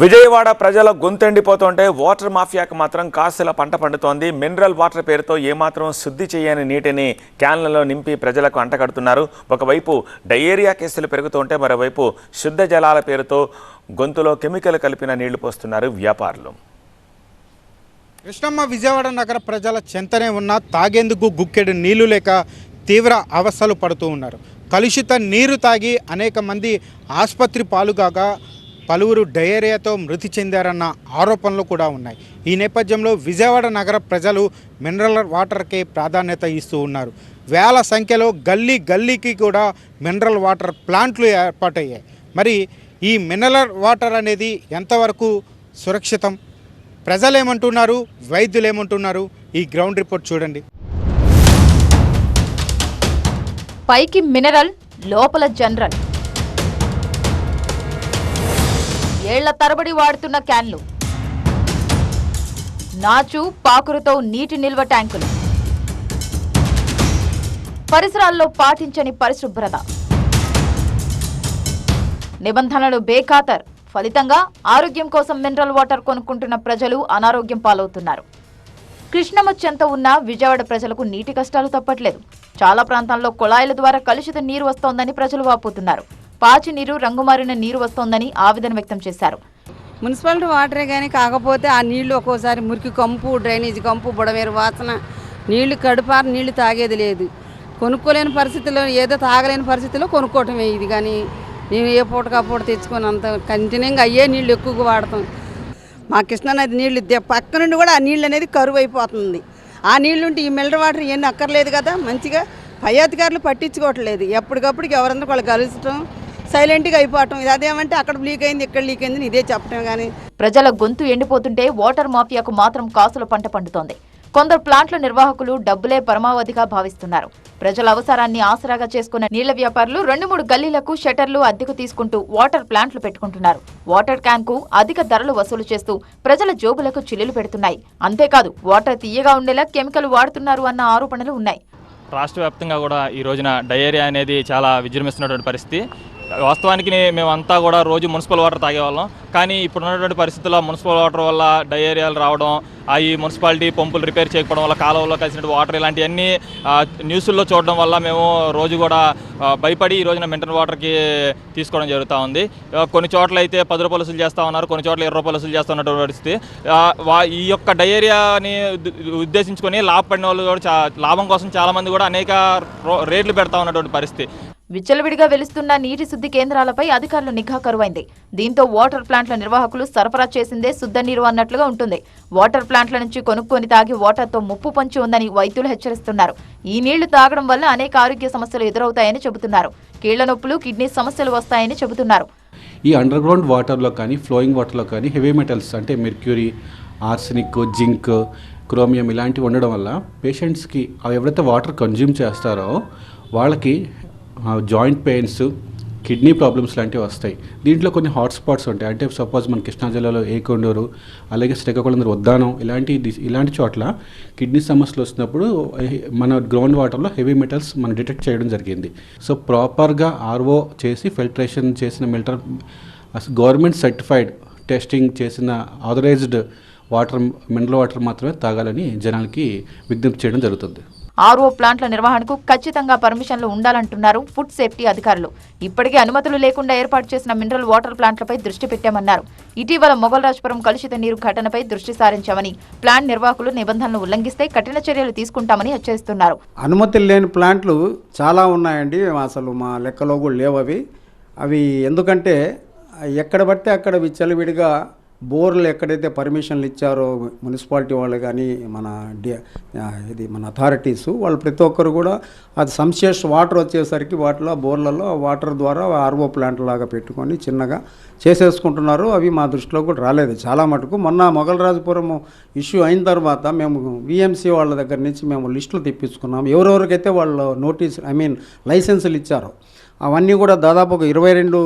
విజయవాడ ప్రజల గొంతెండిపోతుంటే వాటర్ మాఫియాకు మాత్రం కాసుల పంట పండుతోంది. మినరల్ వాటర్ పేరుతో ఏమాత్రం శుద్ధి చేయని నీటిని క్యాన్లలో నింపి ప్రజలకు అంటగడుతున్నారు. ఒకవైపు డయేరియా కేసులు పెరుగుతుంటే మరోవైపు శుద్ధ జలాల పేరుతో గొంతులో కెమికల్ కలిపిన నీళ్ళు పోస్తున్నారు వ్యాపారులు. కృష్ణమ్మ విజయవాడ నగర ప్రజల చెంతనే ఉన్న తాగేందుకు గుక్కెడు నీళ్ళు లేక తీవ్ర అవస్థలు పడుతూ ఉన్నారు. కలుషిత నీరు తాగి అనేక మంది ఆసుపత్రి పాలుగాగా పలువురు డయేరియాతో మృతి చెందారన్న ఆరోపణలు కూడా ఉన్నాయి. ఈ నేపథ్యంలో విజయవాడ నగర ప్రజలు మినరల్ వాటర్కే ప్రాధాన్యత ఇస్తూ ఉన్నారు. వేల సంఖ్యలో గల్లీ గల్లీకి కూడా మినరల్ వాటర్ ప్లాంట్లు ఏర్పాటయ్యాయి. మరి ఈ మినరల్ వాటర్ అనేది ఎంతవరకు సురక్షితం? ప్రజలు ఏమంటున్నారు వైద్యులు ఏమంటున్నారు ఈ గ్రౌండ్ రిపోర్ట్ చూడండి. పైకి మినరల్ లోపల జనరల్. ఏళ్ళ తరబడి వాడుతున్న క్యాన్లు. నాచు పాకురుతో నీటి నిల్వ ట్యాంకులు. పరిసరాల్లో పాటించని పరిశుభ్రత. నిబంధనలు బేఖాతర్. ఫలితంగా ఆరోగ్యం కోసం మినరల్ వాటర్ కొనుక్కుంటున్న ప్రజలు అనారోగ్యం పాలవుతున్నారు. కృష్ణమ్మ ఉన్న విజయవాడ ప్రజలకు నీటి కష్టాలు తప్పట్లేదు. చాలా ప్రాంతాల్లో కుళాయిల ద్వారా కలుషిత నీరు వస్తోందని ప్రజలు వాపోతున్నారు. పాచి నీరు రంగుమారిన నీరు వస్తోందని ఆవేదన వ్యక్తం చేశారు. మున్సిపాలిటీ వాటరే కానీ కాకపోతే ఆ నీళ్ళు ఒక్కోసారి మురికి కంపు డ్రైనేజ్ కంపు బుడమేరు వాసన నీళ్ళు కడుపారు నీళ్ళు తాగేది లేదు. కొనుక్కోలేని పరిస్థితిలో ఏదో తాగలేని పరిస్థితిలో కొనుక్కోవటమే ఇది కానీ మేము ఏ పూటకా పూట తెచ్చుకొని అంత కంటిన్యూగా అయ్యే నీళ్ళు ఎక్కువగా వాడతాం. మా కృష్ణానది నీళ్ళు పక్క నుండి కూడా ఆ నీళ్ళు అనేది కరువు అయిపోతుంది ఆ నీళ్ళు ఉంటే ఈ మిల్లర్ వాటర్ ఏం అక్కర్లేదు కదా మంచిగా పై అధికారులు పట్టించుకోవట్లేదు. ఎప్పటికప్పుడు ఎవరందరూ వాళ్ళు కలుసటం సైలెంట్గా అయిపోవటం. ఇది అదేమంటే అక్కడ లీక్ అయింది ఇక్కడ లీక్ అయింది ఇదే చెప్పటం కానీ. ప్రజల గొంతు ఎండిపోతుంటే వాటర్ మాఫియాకు మాత్రం కాసుల పంట పండుతోంది. కొందరు ప్లాంట్ల నిర్వాహకులు డబ్బులే పరమావధిగా భావిస్తున్నారు. ప్రజల అవసరాన్ని ఆసరాగా చేసుకున్న నీళ్ళ వ్యాపారులు రెండు మూడు గల్లీలకు షట్టర్లు అద్దెకు తీసుకుంటూ వాటర్ ప్లాంట్లు పెట్టుకుంటున్నారు. వాటర్ క్యాన్కు అధిక ధరలు వసూలు చేస్తూ ప్రజల జోబులకు చిల్లులు పెడుతున్నాయి. అంతేకాదు వాటర్ తీయగా ఉండేలా కెమికల్ వాడుతున్నారు అన్న ఆరోపణలు ఉన్నాయి. రాష్ట్ర వ్యాప్తంగా కూడా ఈ రోజున డయేరియా అనేది చాలా విజృంభిస్తున్నటువంటి పరిస్థితి. వాస్తవానికి మేమంతా కూడా రోజు మున్సిపల్ వాటర్ తాగేవాళ్ళం. కానీ ఇప్పుడు ఉన్నటువంటి పరిస్థితుల్లో మున్సిపల్ వాటర్ వల్ల డయేరియాలు రావడం ఆ ఈ మున్సిపాలిటీ పంపులు రిపేర్ చేయకపోవడం వల్ల కాలువల్లో కలిసినటువంటి వాటర్ ఇలాంటివన్నీ న్యూస్ల్లో చూడడం వల్ల మేము రోజు కూడా భయపడి ఈ రోజున మినరల్ వాటర్కి తీసుకోవడం జరుగుతూ ఉంది. కొన్ని చోట్ల అయితే పది రూపాయలు వసూలు చేస్తూ ఉన్నారు కొన్ని చోట్ల ఇరవై రూపాయలు వసూలు చేస్తూ ఉన్నటువంటి పరిస్థితి వా- ఈ యొక్క డయేరియాని ఉద్దేశించుకొని లాభపడిన వాళ్ళు కూడా లాభం కోసం చాలామంది కూడా అనేక రో- రేట్లు పెడతా ఉన్నటువంటి పరిస్థితి. విచ్చలవిడిగా వెలుస్తున్న నీటి శుద్ధి కేంద్రాలపై అధికారులు నిఘా కరువైంది. దీంతో వాటర్ ప్లాంట్ల నిర్వాహకులు సరఫరా చేసిందే శుద్ధ నీరు అన్నట్లుగా ఉంటుంది. వాటర్ ప్లాంట్ల నుంచి కొనుక్కొని తాగి వాటర్తో ముప్పు పంచి ఉందని వైద్యులు హెచ్చరిస్తున్నారు. ఈ నీళ్ళు తాగడం వల్ల అనేక ఆరోగ్య సమస్యలు ఎదురవుతాయని చెబుతున్నారు. కీళ్ళ నొప్పులు కిడ్నీ సమస్యలు వస్తాయని చెబుతున్నారు. ఈ అండర్ గ్రౌండ్ వాటర్లో కానీ ఫ్లోయింగ్ వాటర్లో కానీ హెవీ మెటల్స్ అంటే మెర్క్యూరీ ఆర్సెనిక్ జింక్ క్రోమియం ఇలాంటివి ఉండడం వల్ల పేషెంట్స్కి అవి ఎవరైతే వాటర్ కన్జ్యూమ్ చేస్తారో వాళ్ళకి జాయింట్ పెయిన్స్ కిడ్నీ ప్రాబ్లమ్స్ లాంటివి వస్తాయి. దీంట్లో కొన్ని హాట్స్పాట్స్ ఉంటాయి. అంటే సపోజ్ మన కృష్ణా జిల్లాలో ఏకొండూరు అలాగే శ్రీకాకుళం ఉద్దానం ఇలాంటి ఇలాంటి చోట్ల కిడ్నీ సమస్యలు వచ్చినప్పుడు మన గ్రౌండ్ వాటర్లో హెవీ మెటల్స్ మనం డిటెక్ట్ చేయడం జరిగింది. సో ప్రాపర్గా ఆర్ఓ చేసి ఫిల్టరేషన్ చేసిన మిల్టర్ గవర్నమెంట్ సర్టిఫైడ్ టెస్టింగ్ చేసిన ఆథరైజ్డ్ వాటర్ మినరల్ వాటర్ మాత్రమే తాగాలని జనాలకి విజ్ఞప్తి చేయడం జరుగుతుంది. ఆర్ఓ ప్లాంట్ల నిర్వహణకు ఖచ్చితంగా పర్మిషన్లు ఉండాలంటున్నారు ఫుడ్ సేఫ్టీ అధికారులు. ఇప్పటికే అనుమతులు లేకుండా ఏర్పాటు చేసిన మినరల్ వాటర్ ప్లాంట్లపై దృష్టి పెట్టామన్నారు. ఇటీవల మొగల్రాజపురం కలుషిత నీరు ఘటనపై దృష్టి సారించామని ప్లాంట్ నిర్వాహకులు నిబంధనలు ఉల్లంఘిస్తే కఠిన చర్యలు తీసుకుంటామని హెచ్చరిస్తున్నారు. అనుమతులు లేని ప్లాంట్లు చాలా ఉన్నాయండి. అసలు మా లెక్కలో కూడా లేవు అవి. అవి ఎందుకంటే ఎక్కడ పడితే అక్కడ విచ్చలవిడిగా బోర్లు ఎక్కడైతే పర్మిషన్లు ఇచ్చారో మున్సిపాలిటీ వాళ్ళు కానీ మన ఇది మన అథారిటీస్ వాళ్ళు ప్రతి ఒక్కరు కూడా అది సంశేష వాటర్ వచ్చేసరికి వాటిలో బోర్లలో వాటర్ ద్వారా ఆర్ఓ ప్లాంట్ లాగా పెట్టుకొని చిన్నగా చేసేసుకుంటున్నారు. అవి మా దృష్టిలో కూడా రాలేదు. చాలా మటుకు మొన్న మొగలరాజపురం ఇష్యూ అయిన తర్వాత మేము విఎంసీ వాళ్ళ దగ్గర నుంచి మేము లిస్టులు తెప్పించుకున్నాం. ఎవరెవరికైతే వాళ్ళు నోటీస్ ఐ మీన్ లైసెన్సులు ఇచ్చారో అవన్నీ కూడా దాదాపు ఒక ఇరవై రెండు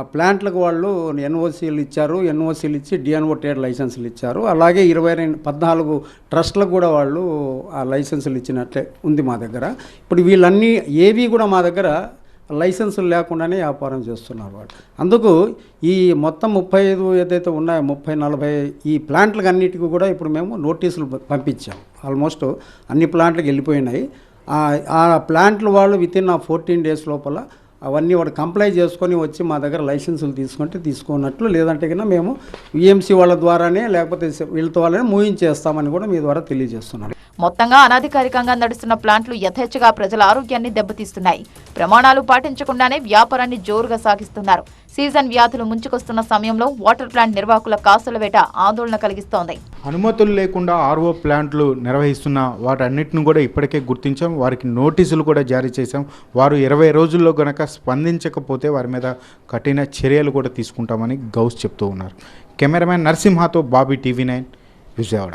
ప్లాంట్లకు వాళ్ళు ఎన్ఓసీలు ఇచ్చారు ఎన్ఓసీలు ఇచ్చి డిఎన్ఓ ట్రేడ్ లైసెన్సులు ఇచ్చారు. అలాగే ఇరవై రెండు పద్నాలుగు ట్రస్ట్లకు కూడా వాళ్ళు ఆ లైసెన్సులు ఇచ్చినట్లే ఉంది మా దగ్గర. ఇప్పుడు వీళ్ళన్నీ ఏవి కూడా మా దగ్గర లైసెన్సులు లేకుండానే వ్యాపారం చేస్తున్నారు వాళ్ళు. అందుకు ఈ మొత్తం ముప్పై ఐదు ఏదైతే ఉన్నాయో ముప్పై నలభై ఈ ప్లాంట్లకు అన్నిటికీ కూడా ఇప్పుడు మేము నోటీసులు పంపించాం. ఆల్మోస్ట్ అన్ని ప్లాంట్లకు వెళ్ళిపోయినాయి. ఆ- ప్లాంట్లు వాళ్ళు వితిన్ ఆ ఫోర్టీన్ డేస్ లోపల అవన్నీ వాడు కంప్లై చేసుకొని వచ్చి మా దగ్గర లైసెన్సులు తీసుకుంటే తీసుకున్నట్లు లేదంటే కన్నా మేము విఎంసీ వాళ్ళ ద్వారానే లేకపోతే వీళ్ళతో వాళ్ళనే మూయించేస్తామని కూడా మీ ద్వారా తెలియజేస్తున్నాను మొత్తంగా అనధికారికంగా నడుస్తున్న ప్లాంట్లు యథేచ్ఛగా ప్రజల ఆరోగ్యాన్ని దెబ్బతీస్తున్నాయి. ప్రమాణాలు పాటించకుండానే వ్యాపారాన్ని జోరుగా సాగిస్తున్నారు. సీజన్ వ్యాధులు ముంచుకొస్తున్న సమయంలో వాటర్ ప్లాంట్ నిర్వాహకుల కాసుల వేట ఆందోళన కలిగిస్తోంది. అనుమతులు లేకుండా ఆర్ఓ ప్లాంట్లు నిర్వహిస్తున్న వాటన్నిటిని కూడా ఇప్పటికే గుర్తించాం. వారికి నోటీసులు కూడా జారీ చేశాం. వారు ఇరవై రోజుల్లో గనక స్పందించకపోతే వారి మీద కఠిన చర్యలు కూడా తీసుకుంటామని గౌస్ చెప్తూ ఉన్నారు. కెమెరామ్యాన్ నరసింహతో బాబీ టీవీ నైన్ విజయవాడ.